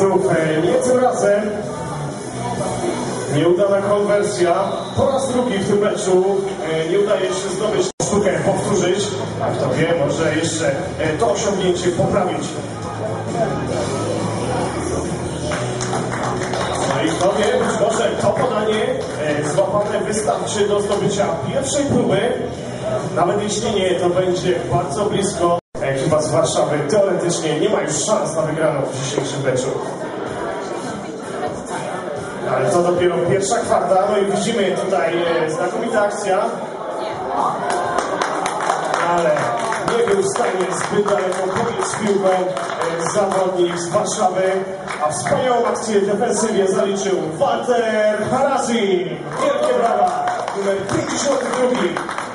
Niemców. Niemcy razem. Nieudana konwersja. Po raz drugi w tym meczu e, nie udaje się zdobyć sztukę, powtórzyć. A kto wie, może jeszcze e, to osiągnięcie poprawić. No i kto wie, być może to podanie e, złapane wystarczy do zdobycia pierwszej próby. Nawet jeśli nie, to będzie bardzo blisko. Ekipa z Warszawy teoretycznie nie ma już szans na wygraną w dzisiejszym meczu. Ale to dopiero pierwsza kwarta, no i widzimy tutaj e, znakomita akcja. Ale nie był w stanie zbyt daleko podnieść piłką e, zawodnik z Warszawy, a wspaniałą akcję defensywie zaliczył Walter Harazi. Wielkie brawa, numer 52.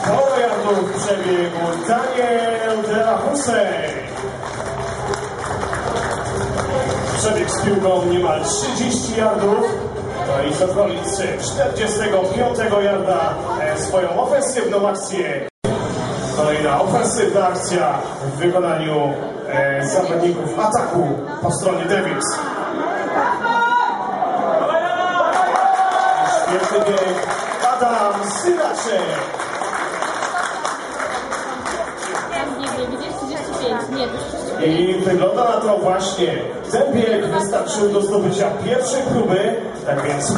sporo jardów przebiegł Daniel de la Hussein. Przebieg z piłką niemal 30 yardów. No i z okolicy 45 yarda e, swoją ofensywną akcję. Kolejna ofensywna akcja w wykonaniu e, zawodników ataku po stronie Devils. Świetny bieg Adam Synaczek. Tam nie wiem, widzisz 35, nie, to jest 35. I wygląda na to właśnie, ten bieg wystarczył do zdobycia pierwszej próby, tak więc